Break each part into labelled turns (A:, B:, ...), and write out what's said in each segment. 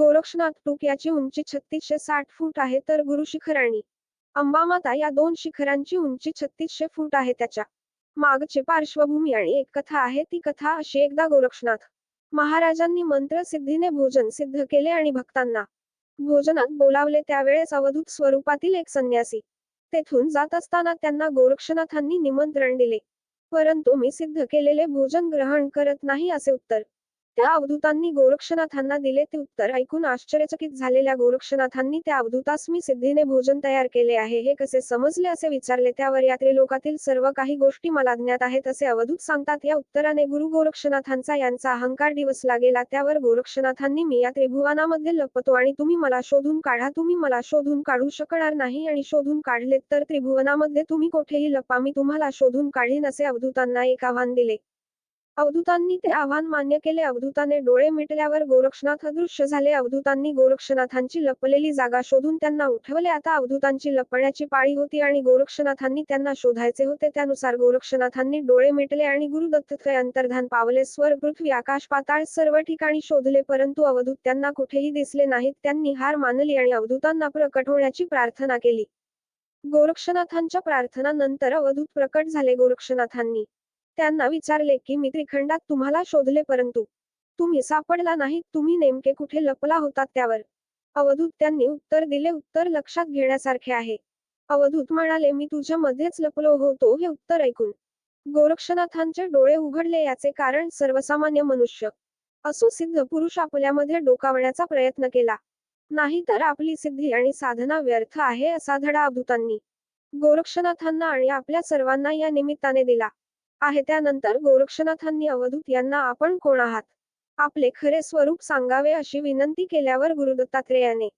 A: गोरक्षनाथ टूक याची उंची छत्तीसशे साठ फूट आहे तर गुरु शिखराणी अंबामाता या दोन शिखरांची उंची छत्तीसशे फूट आहे त्याच्या मागचे पार्श्वभूमी आणि एक कथा आहे. ती कथा अशी एकदा गोरक्षनाथ महाराजांनी मंत्र सिद्धीने भोजन सिद्ध केले आणि भक्तांना भोजनात बोलावले. त्यावेळेस अवधूत स्वरूपातील एक संन्यासी तेथून जात असताना त्यांना गोरक्षनाथांनी निमंत्रण दिले. परंतु मी सिद्ध केलेले भोजन ग्रहण करत नाही असे उत्तर त्या अवधूतांनी गोरक्षनाथांना दिले ते उत्तर ऐकून आश्चर्यचकित झालेल्या गोरक्षनाथांनी त्या अवधूतास मी सिद्धीने भोजन तयार केले आहे. हे कसे समजले असे विचारले. त्यावर यात्रे लोकातील सर्व काही गोष्टी मला ज्ञात आहेत असे अवधूत सांगतात. या उत्तराने गुरु गोरक्षनाथांचा यांचा अहंकार दिवसला गेला त्यावर गोरक्षनाथांनी मी या त्रिभुवनामध्ये लपतो आणि तुम्ही मला शोधून काढा. तुम्ही मला शोधून काढू शकणार नाही आणि शोधून काढलेत तर त्रिभुवनामध्ये तुम्ही कोठेही लपा. मी तुम्हाला शोधून काढीन असे अवधूतांना एक आव्हान दिले. अवधूतांनी ते आव्हान मान्य केले. अवधूताने डोळे मिटल्यावर गोरक्षनाथ अदृश्य झाले. अवधूतांनी गोरक्षनाथांची लपलेली जागा शोधून त्यांना उठवले. आता अवधूतांची लपण्याची पाळी होती आणि गोरक्षनाथांनी त्यांना शोधायचे होते. त्यानुसार गोरक्षनाथांनी डोळे मिटले आणि गुरुदत्तत्वय अंतर्धान पावले. स्वर पृथ्वी आकाश पाताळ सर्व ठिकाणी शोधले. परंतु अवधूत त्यांना कुठेही दिसले नाहीत. त्यांनी हार मानली आणि अवधूतांना प्रकट होण्याची प्रार्थना केली. गोरक्षनाथांच्या प्रार्थनानंतर अवधूत प्रकट झाले. गोरक्षनाथांनी त्यांना विचारले की मी त्रिखंडात तुम्हाला शोधले परंतु तुम्ही सापडला नाही तुम्ही नेमके कुठे लपला होतात त्यावर? अवधूत त्यांनी उत्तर दिले उत्तर लक्षात घेण्यासारखे आहे. अवधूत म्हणाले मी तुझ्या मध्येच लपलो होतो हे उत्तर ऐकून. गोरक्षनाथांचे डोळे उघडले याचे कारण सर्वसामान्य मनुष्य. असो सिद्ध पुरुष आपल्यामध्ये डोकावण्याचा प्रयत्न केला. नाही तर आपली सिद्धी आणि साधना व्यर्थ आहे असा धडा अवधूतांनी गोरक्षनाथांना आणि आपल्या सर्वांना या निमित्ताने दिला. आहे त्यानंतर गोरक्षनाथांनी अवधूत यांना आपण कोण आहात? आपले खरे स्वरूप सांगावे अशी विनंती केल्यावर गुरुदत्तात्रेयाने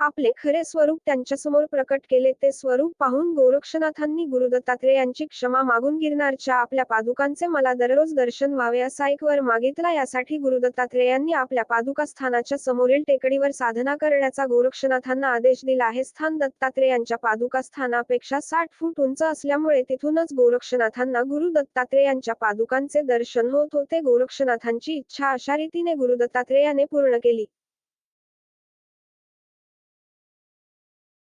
A: आपले खरे स्वरूप त्यांच्यासमोर प्रकट केले ते स्वरूप पाहून गोरक्षनाथांनी गुरुदत्तात्रे यांची क्षमा मागून गिरणारच्या आपल्या पादुकांचे मला दररोज दर्शन व्हावे असा एक वर मागितला यासाठी गुरुदत्तात्रे यांनी आपल्या पादुका स्थानाच्या समोरील टेकडीवर साधना करण्याचा गोरक्षनाथांना आदेश दिला. आहे स्थान दत्तात्रेयांच्या पादुका स्थानापेक्षा साठ फूट उंच असल्यामुळे तिथूनच गोरक्षनाथांना गुरु दत्तात्रेयांच्या पादुकांचे दर्शन होत होते. गोरक्षनाथांची इच्छा अशा रीतीने गुरुदत्तात्रेयाने पूर्ण केली.